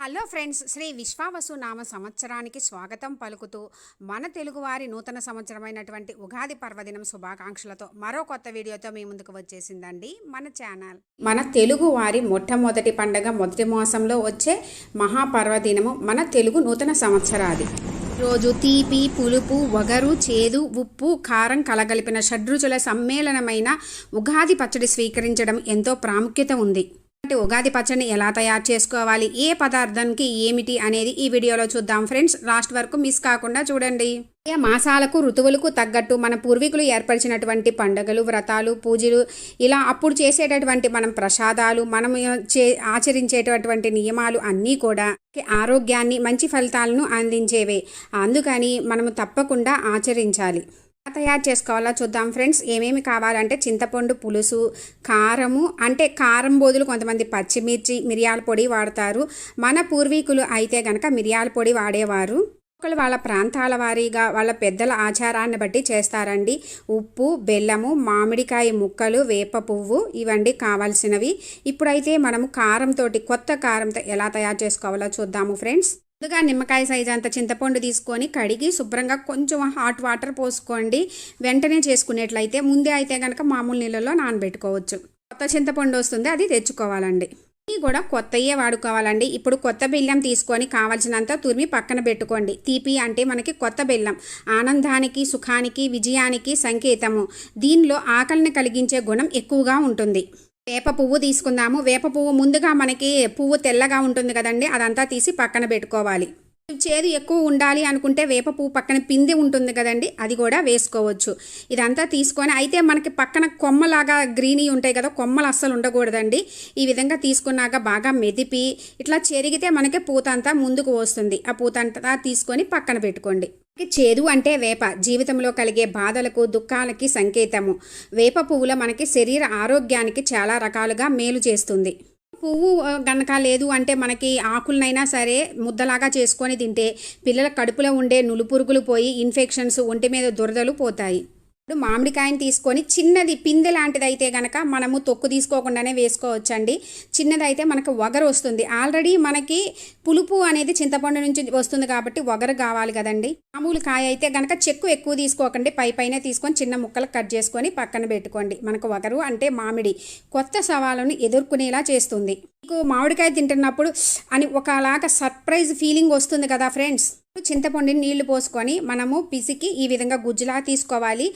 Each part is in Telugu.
హలో ఫ్రెండ్స్ శ్రీ విశ్వావసు నామ సంవత్సరానికి స్వాగతం పలుకుతూ మన తెలుగువారి నూతన సంవత్సరమైనటువంటి ఉగాది పర్వదినం శుభాకాంక్షలతో మరో కొత్త వీడియోతో మీ ముందుకు వచ్చేసిందండి మన ఛానల్. మన తెలుగువారి మొట్టమొదటి పండగ మొదటి మాసంలో వచ్చే మహాపర్వదినము మన తెలుగు నూతన సంవత్సరాది. రోజు తీపి పులుపు వగరు చేదు ఉప్పు కారం కలగలిపిన షడ్రుచుల సమ్మేళనమైన ఉగాది పచ్చడి స్వీకరించడం ఎంతో ప్రాముఖ్యత ఉంది. ఉగాది పచ్చడిని ఎలా తయారు చేసుకోవాలి? ఏ పదార్థానికి ఏమిటి అనేది ఈ వీడియోలో చూద్దాం. ఫ్రెండ్స్ లాస్ట్ వరకు మిస్ కాకుండా చూడండి. ఏ మాసాలకు ఋతువులకు తగ్గట్టు మన పూర్వీకులు ఏర్పరిచినటువంటి పండుగలు వ్రతాలు పూజలు ఇలా అప్పుడు చేసేటటువంటి మనం ప్రసాదాలు మనం చే ఆచరించేటటువంటి నియమాలు అన్నీ కూడా ఆరోగ్యాన్ని మంచి ఫలితాలను అందించేవే. అందుకని మనము తప్పకుండా ఆచరించాలి. తయారు చేసుకోవాలో చూద్దాం ఫ్రెండ్స్. ఏమేమి కావాలంటే చింతపండు పులుసు కారము అంటే కారం బోదులు కొంతమంది పచ్చిమిర్చి మిరియాల పొడి వాడతారు. మన పూర్వీకులు అయితే గనక మిరియాల పొడి వాడేవారు. ఒకళ్ళు వాళ్ళ ప్రాంతాల వారీగా వాళ్ళ పెద్దల ఆచారాన్ని బట్టి చేస్తారండి. ఉప్పు బెల్లము మామిడికాయ ముక్కలు వేప పువ్వు ఇవండి కావాల్సినవి. ఇప్పుడైతే మనము కారంతో కొత్త కారంతో ఎలా తయారు చేసుకోవాలో చూద్దాము ఫ్రెండ్స్. ముందుగా నిమ్మకాయ సైజు అంత చింతపండు తీసుకొని కడిగి శుభ్రంగా కొంచెం హాట్ వాటర్ పోసుకోండి. వెంటనే చేసుకునేట్లయితే ముందే అయితే కనుక మామూలు నీళ్ళలో నానబెట్టుకోవచ్చు. కొత్త చింతపండు వస్తుంది అది తెచ్చుకోవాలండి. ఇవి కూడా కొత్తయే వాడుకోవాలండి. ఇప్పుడు కొత్త బెల్లం తీసుకొని కావాల్సినంత తురిమి పక్కన పెట్టుకోండి. తీపి అంటే మనకి కొత్త బెల్లం. ఆనందానికి సుఖానికి విజయానికి సంకేతము. దీనిలో ఆకలిని కలిగించే గుణం ఎక్కువగా ఉంటుంది. వేప పువ్వు తీసుకుందాము. వేప పువ్వు ముందుగా మనకి పువ్వు తెల్లగా ఉంటుంది కదండి అదంతా తీసి పక్కన పెట్టుకోవాలి. చేదు ఎక్కువ ఉండాలి అనుకుంటే వేప పువ్వు పక్కన పిండి ఉంటుంది కదండి అది కూడా వేసుకోవచ్చు. ఇదంతా తీసుకొని అయితే మనకి పక్కన కొమ్మలాగా గ్రీనీ ఉంటాయి కదా కొమ్మలు అస్సలు ఉండకూడదండి. ఈ విధంగా తీసుకున్నాక బాగా మెదిపి ఇట్లా చెరిగితే మనకి పూత అంతా ముందుకు వస్తుంది. ఆ పూత అంతా తీసుకొని పక్కన పెట్టుకోండి. చేదు అంటే వేప. జీవితంలో కలిగే బాధలకు దుఃఖాలకి సంకేతము. వేప పువ్వుల మనకి శరీర ఆరోగ్యానికి చాలా రకాలుగా మేలు చేస్తుంది. పువ్వు గనక లేదు అంటే మనకి ఆకులనైనా సరే ముద్దలాగా చేసుకొని తింటే పిల్లల కడుపులో ఉండే నులుపురుగులు పోయి ఇన్ఫెక్షన్స్ ఒంటి మీద దురదలు పోతాయి. ఇప్పుడు మామిడికాయని తీసుకొని చిన్నది పిందె లాంటిది అయితే కనుక మనము తొక్కు తీసుకోకుండానే వేసుకోవచ్చండి. చిన్నదైతే మనకు వగరు వస్తుంది. ఆల్రెడీ మనకి పులుపు అనేది చింతపండు నుంచి వస్తుంది కాబట్టి వగరు కావాలి కదండి. మామూలు కాయ అయితే కనుక చెక్కు ఎక్కువ తీసుకోకండి. పై పైన తీసుకొని చిన్న ముక్కలు కట్ చేసుకొని పక్కన పెట్టుకోండి. మనకు వగరు అంటే మామిడి. కొత్త సవాళ్ళను ఎదుర్కొనేలా చేస్తుంది. మీకు మామిడికాయ తింటున్నప్పుడు అని ఒకలాగా సర్ప్రైజ్ ఫీలింగ్ వస్తుంది కదా ఫ్రెండ్స్. చింతపండుని నీళ్ళు పోసుకొని మనము పిసికి ఈ విధంగా గుజ్జులా తీసుకోవాలి.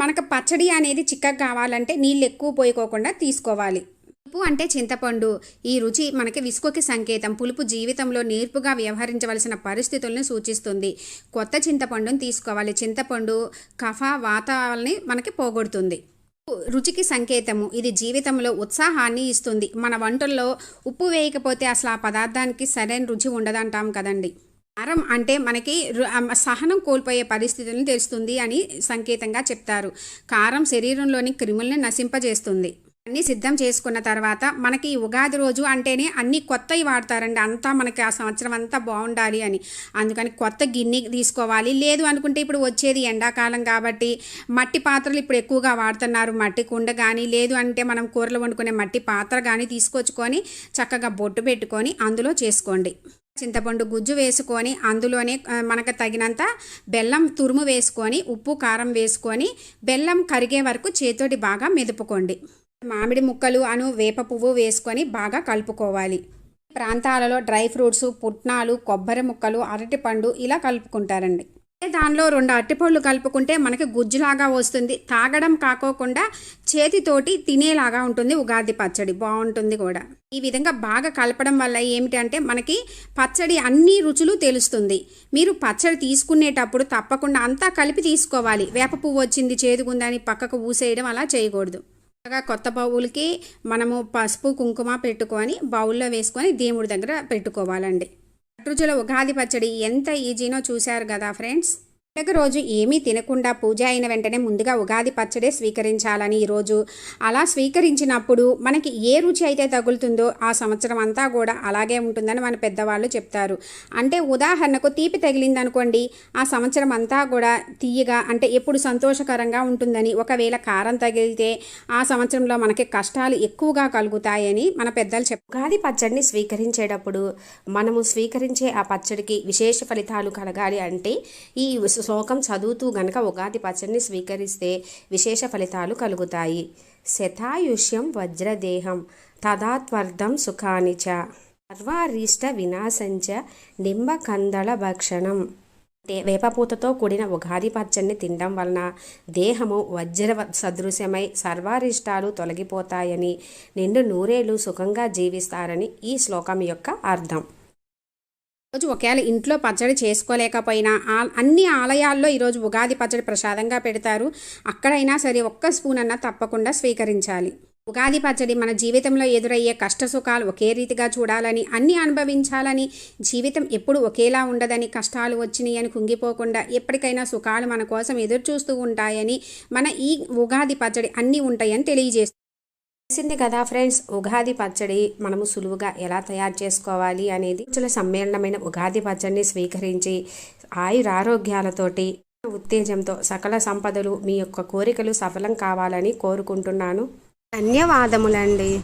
మనకు పచ్చడి అనేది చిక్కగా కావాలంటే నీళ్ళు ఎక్కువ పోయికోకుండా తీసుకోవాలి. పులుపు అంటే చింతపండు. ఈ రుచి మనకి విసుగుకి సంకేతం. పులుపు జీవితంలో నేర్పుగా వ్యవహరించవలసిన పరిస్థితులను సూచిస్తుంది. కొత్త చింతపండును తీసుకోవాలి. చింతపండు కఫ వాతావరణి మనకి పోగొడుతుంది. రుచికి సంకేతము. ఇది జీవితంలో ఉత్సాహాన్ని ఇస్తుంది. మన వంటల్లో ఉప్పు వేయకపోతే అసలు ఆ పదార్థానికి సరైన రుచి ఉండదంటాం కదండి. కారం అంటే మనకి సహనం కోల్పోయే పరిస్థితులను తెలుస్తుంది అని సంకేతంగా చెప్తారు. కారం శరీరంలోని క్రిములను నశింపజేస్తుంది. అన్నీ సిద్ధం చేసుకున్న తర్వాత మనకి ఉగాది రోజు అంటేనే అన్ని కొత్తవి వాడతారండి. అంతా మనకి ఆ సంవత్సరం అంతా బాగుండాలి అని. అందుకని కొత్త గిన్నె తీసుకోవాలి. లేదు అనుకుంటే ఇప్పుడు వచ్చేది ఎండాకాలం కాబట్టి మట్టి పాత్రలు ఇప్పుడు ఎక్కువగా వాడుతున్నారు. మట్టి కుండ కానీ లేదు అంటే మనం కూరలు వండుకునే మట్టి పాత్ర కానీ తీసుకొచ్చుకొని చక్కగా బొట్టు పెట్టుకొని అందులో చేసుకోండి. చింతపండు గుజ్జు వేసుకొని అందులోనే మనకు తగినంత బెల్లం తురుము వేసుకొని ఉప్పు కారం వేసుకొని బెల్లం కరిగే వరకు చేతోటి బాగా మెదుపుకోండి. మామిడి ముక్కలు అను వేప పువ్వు వేసుకొని బాగా కలుపుకోవాలి. ప్రాంతాలలో డ్రై ఫ్రూట్స్ పుట్నాలు కొబ్బరి ముక్కలు అరటిపండు ఇలా కలుపుకుంటారండి. దానిలో రెండు అరటిపళ్ళు కలుపుకుంటే మనకి గుజ్జులాగా వస్తుంది. తాగడం కాకోకుండా చేతితోటి తినేలాగా ఉంటుంది ఉగాది పచ్చడి. బాగుంటుంది కూడా. ఈ విధంగా బాగా కలపడం వల్ల ఏమిటంటే మనకి పచ్చడి అన్ని రుచులు తెలుస్తుంది. మీరు పచ్చడి తీసుకునేటప్పుడు తప్పకుండా అంతా కలిపి తీసుకోవాలి. వేప పువ్వు వచ్చింది చేదుకుందని పక్కకు ఊసేయడం అలా చేయకూడదు. కొత్త బౌల్కి మనము పసుపు కుంకుమ పెట్టుకొని బౌల్లో వేసుకొని దేవుడి దగ్గర పెట్టుకోవాలండి. రుచుల ఉగాది పచ్చడి ఎంత ఈజీనో చూశారు కదా ఫ్రెండ్స్? పండుగ రోజు ఏమీ తినకుండా పూజ అయిన వెంటనే ముందుగా ఉగాది పచ్చడే స్వీకరించాలని ఈరోజు అలా స్వీకరించినప్పుడు మనకి ఏ రుచి అయితే తగులుతుందో ఆ సంవత్సరం అంతా కూడా అలాగే ఉంటుందని మన పెద్దవాళ్ళు చెప్తారు. అంటే ఉదాహరణకు తీపి తగిలింది అనుకోండి ఆ సంవత్సరం అంతా కూడా తీయగా అంటే ఎప్పుడు సంతోషకరంగా ఉంటుందని ఒకవేళ కారం తగిలితే ఆ సంవత్సరంలో మనకి కష్టాలు ఎక్కువగా కలుగుతాయని మన పెద్దలు చెప్ ఉగాది పచ్చడిని స్వీకరించేటప్పుడు మనము స్వీకరించే ఆ పచ్చడికి విశేష ఫలితాలు కలగాలి అంటే ఈ శ్లోకం చదువుతూ గనక ఉగాది పచ్చడిని స్వీకరిస్తే విశేష ఫలితాలు కలుగుతాయి. శతాయుష్యం వజ్రదేహం తదాత్వర్ధం సుఖాని చ సర్వారిష్ట వినాశంచ నింబకందళ భక్షణం. వేపపూతతో కూడిన ఉగాది పచ్చడిని తినడం వలన దేహము వజ్ర సదృశ్యమై సర్వారిష్టాలు తొలగిపోతాయని నిండు నూరేళ్ళు సుఖంగా జీవిస్తారని ఈ శ్లోకం యొక్క అర్థం. రోజు ఒకవేళ ఇంట్లో పచ్చడి చేసుకోలేకపోయినా అన్ని ఆలయాల్లో ఈరోజు ఉగాది పచ్చడి ప్రసాదంగా పెడతారు. అక్కడైనా సరే ఒక్క స్పూన్ అన్నా తప్పకుండా స్వీకరించాలి. ఉగాది పచ్చడి మన జీవితంలో ఎదురయ్యే కష్ట సుఖాలు ఒకే రీతిగా చూడాలని అన్ని అనుభవించాలని జీవితం ఎప్పుడు ఒకేలా ఉండదని కష్టాలు వచ్చినాయి అని కుంగిపోకుండా ఎప్పటికైనా సుఖాలు మన కోసం ఎదురు చూస్తూ ఉంటాయని మన ఈ ఉగాది పచ్చడి అన్నీ ఉంటాయని తెలియజేస్తుంది తెలిసింది కదా ఫ్రెండ్స్ ఉగాది పచ్చడి మనము సులువుగా ఎలా తయారు చేసుకోవాలి అనేది. రుచుల సమ్మేళనమైన ఉగాది పచ్చడిని స్వీకరించి ఆయురారోగ్యాలతోటి ఉత్తేజంతో సకల సంపదలు మీ యొక్క కోరికలు సఫలం కావాలని కోరుకుంటున్నాను. ధన్యవాదములండి.